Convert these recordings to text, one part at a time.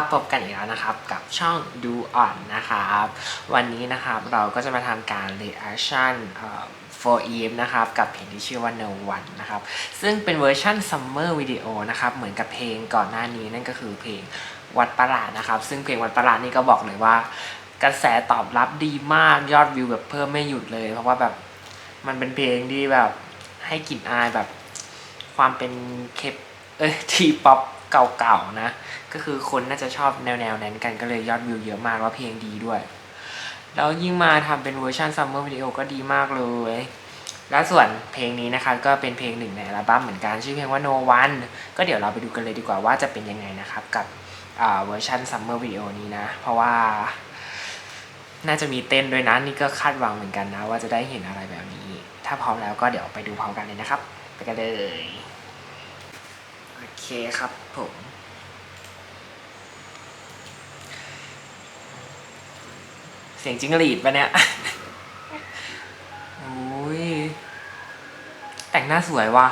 บพบกันอีกแล้วนะครับ กับช่องดูอ่อนนะครับ วันนี้นะครับเราก็จะมาทำการ reaction เอ่อ for Eve นะครับกับเพลงที่ชื่อว่า No One นะครับซึ่งเป็นเวอร์ชัน Summer Video นะครับเหมือนกับเพลงก่อนหน้านี้นั่นก็คือเพลงวัดประหลาดนะครับ ซึ่งเพลงวัดประหลาดนี่ก็บอกเลยว่า กระแสตอบรับดีมากยอดวิวแบบเพิ่มไม่หยุดเลย เพราะว่าแบบมันเป็นเพลงที่แบบให้กลิ่นอายแบบความเป็นเคปเอ้ยทีป๊อป เก่าๆนะ ก็คือคนน่าจะชอบแนวๆนั้นกันก็เลยยอดวิวเยอะมากแล้วเพลงดีด้วย แล้วยิ่งมาทำเป็นเวอร์ชันซัมเมอร์วิดีโอก็ดีมากเลย แล้วส่วนเพลงนี้นะคะก็เป็นเพลงหนึ่งในอัลบั้มเหมือนกันชื่อเพลงว่า No One ก็เดี๋ยวเราไปดูกันเลยดีกว่าว่าจะเป็นยังไงนะครับกับเวอร์ชันซัมเมอร์วิดีโอนี้นะ เพราะว่าน่าจะมีเต้นด้วยนะนี่ก็คาดหวังเหมือนกันนะ ว่าจะได้เห็นอะไรแบบนี้ ถ้าพร้อมแล้วก็เดี๋ยวไปดูพร้อมกันเลยนะครับ ไปกันเลย เคครับผม เสียงจิงหรีดปะเนี่ยโอ้ยแต่งหน้าสวยว่ะ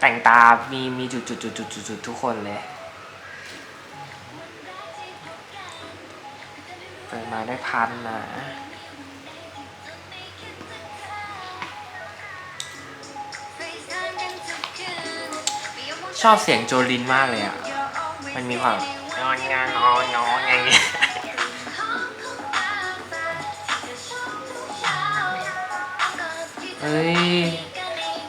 แต่งตา มีมีจุดจุดจุดจุดจุดจุดทุกคนเลย เปิดมาได้พันนะ ชอบเสียงโจลินมากเลยอะ มันมีความนอนงานนอนนอนอย่างเงี้ยเฮ้ย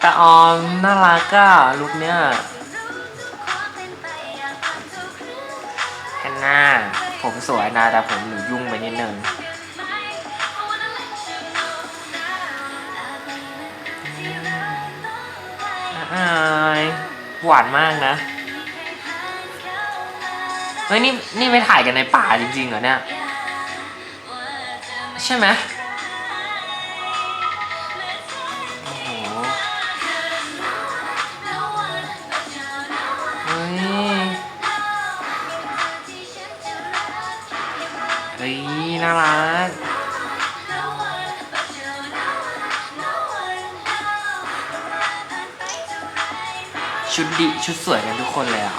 ตาออมน่ารักอะลุคเนี้ยแอนนาผมสวยนะแต่ผมหนูยุ่งไปนิดนึงอา หวานมากนะเฮ้ยนี่นี่ไปถ่ายกันในป่าจริงๆเหรอเนี่ย ใช่ไหม ชุดดีชุดสวยกันทุกคนเลยอะ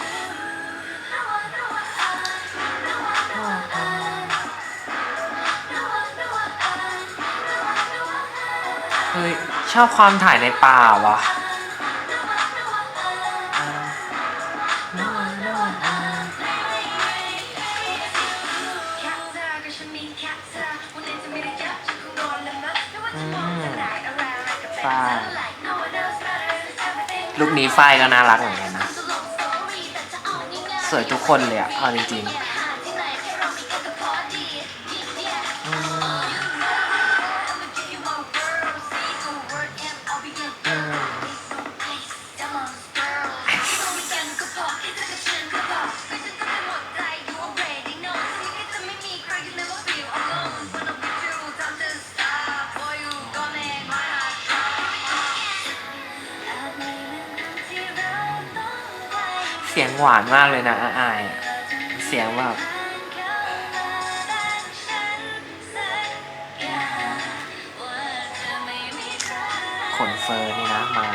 เฮ้ยชอบความถ่ายในป่าวะฝ้าย ลูกนี้ไฟก็น่ารักเหมือนกันนะ สวยทุกคนเลยอะเอาจริงๆ สียงหวานมากเลยนะอาอายอเสียงแบบขนเฟอร์นี่นะมา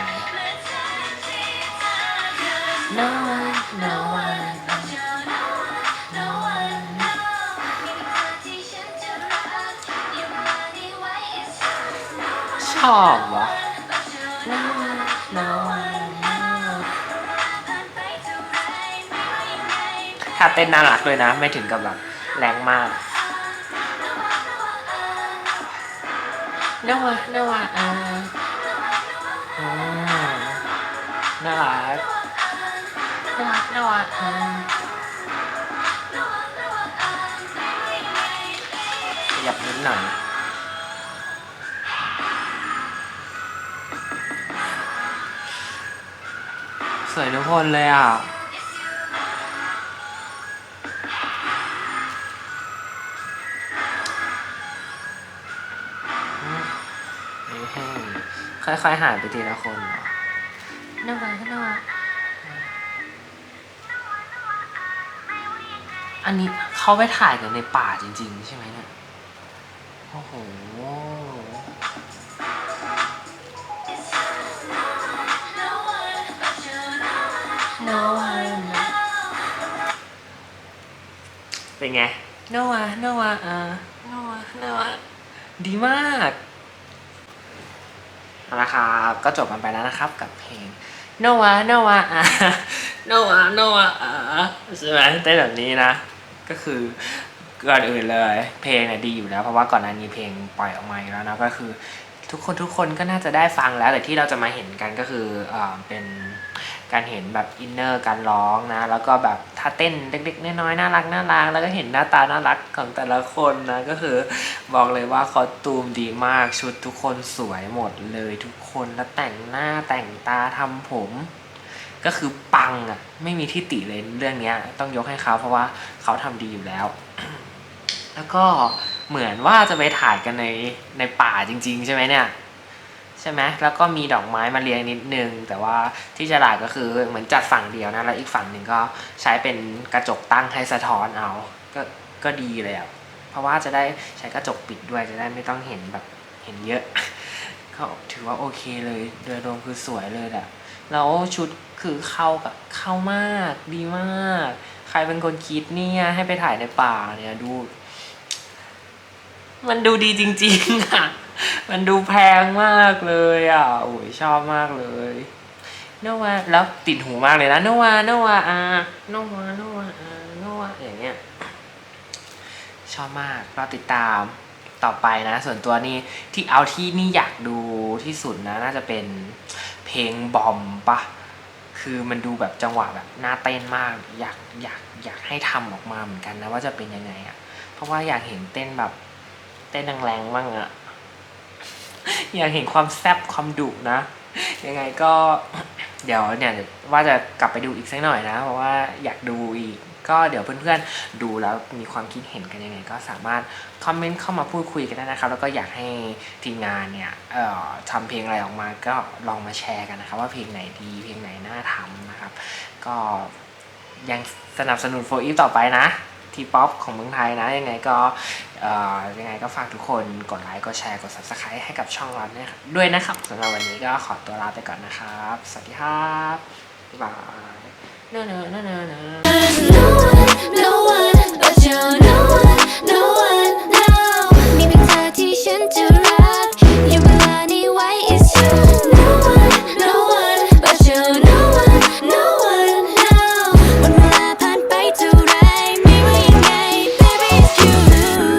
No one, no one, no one ชอบวะ No no ถ้าเต้นน่ารักเลยนะ ไม่ถึงกับแบบแรงมาก No one, no one อ่าอืมน่ารักน่ารักน่ารักอ่าขยับนิดหน่อยสวยทุกคนเลยอะ ค่อยๆหายไปทีละคนเหรอน่ารักน่ารักอันนี้เขาไปถ่ายกันในป่าจริง ๆ ใช่ไหมเนี่ย โอ้โห No one เป็นไงโนวาโนวาอ่าโนวาโนวาดีมาก เอาละครับก็จบกันไปแล้วนะครับกับเพลงโนวาโนวาอ่าโนวาโนวาอ่าใช่ไหมเต้นแบบนี้นะ ก็คือก่อนอื่นเลย เพลงเนี่ยดีอยู่แล้ว เพราะว่าก่อนหน้านี้เพลงปล่อยออกมาแล้วนะก็คือ ทุกคนทุกคนก็น่าจะได้ฟังแล้วแต่ที่เราจะมาเห็นกันก็คืออเป็น การเห็นแบบอินเนอร์การร้องนะ แล้วก็แบบท่าเต้นเล็กๆน้อยๆน่ารักน่ารักแล้วก็เห็นหน้าตาน่ารักของแต่ละคนนะก็คือบอกเลยว่าคอสตูมดีมากชุดทุกคนสวยหมดเลยทุกคนแล้วแต่งหน้าแต่งตาทำผม ก็คือปังอะไม่มีที่ติเลยเรื่องเนี้ย ต้องยกให้เขาเพราะว่าเขาทำดีอยู่แล้ว แล้วก็เหมือนว่าจะไปถ่ายกันในในป่าจริง ๆ ใช่ไหมเนี่ย ช่ไหมแล้วก็มีดอกไม้มาเรียงนิดนึง แต่ว่าที่ฉลาดก็คือเหมือนจัดฝั่งเดียวนะ แล้วอีกฝั่งหนึ่งก็ใช้เป็นกระจกตั้งให้สะท้อนเอา ก็ก็ดีเลยอะเพราะว่าจะได้ใช้กระจกปิดด้วยจะได้ไม่ต้องเห็นแบบเห็นเยอะ ก็ถือว่าโอเคเลยโดยรวมคือสวยเลยแหละแล้วชุดคือเข้ากับเข้ามากดีมาก ใครเป็นคนคิดเนี่ยให้ไปถ่ายในป่าเนี่ยดู มันดูดีจริงๆอะ มันดูแพงมากเลยอะโอ้ยชอบมากเลยโนวาแล้วติดหูมากเลยนะโนวาโนวาอาโนวาโนวาอาโนวาอย่างเงี้ยชอบมากรอติดตามต่อไปนะ ส่วนตัวนี่ที่เอาที่นี่อยากดูที่สุดนะ น่าจะเป็นเพลงบอมปะคือมันดูแบบจังหวะแบบน่าเต้นมาก อยากอยากอยากให้ทำออกมาเหมือนกันนะ ว่าจะเป็นยังไงอะ่ะเพราะว่าอยากเห็นเต้นแบบเต้นแรงๆบ้างอะ อยากเห็นความแซบความดุนะ ยังไงก็เดี๋ยวเนี่ยว่าจะกลับไปดูอีกสักหน่อยนะ เพราะว่าอยากดูอีก ก็เดี๋ยวเพื่อนๆดูแล้วมีความคิดเห็นกันยังไง ก็สามารถคอมเมนต์เข้ามาพูดคุยกันได้นะครับ แล้วก็อยากให้ทีมงานเนี่ยเอ่อทำเพลงอะไรออกมาก็ลองมาแชร์กันนะครับ ว่าเพลงไหนดีเพลงไหนน่าทำนะครับ ก็ยังสนับสนุนโฟอีฟต่อไปนะทีป๊อปของเมืองไทยนะยังไงก็ ยังไงก็ฝากทุกคนกดไลค์กดแชร์กด subscribe ให้กับช่องเราด้วยนะครับสำหรับวันนี้ก็ขอตัวลาไปก่อนนะครับ สวัสดีครับบ๊ายบายเนอะเนอะเนอะเนอะ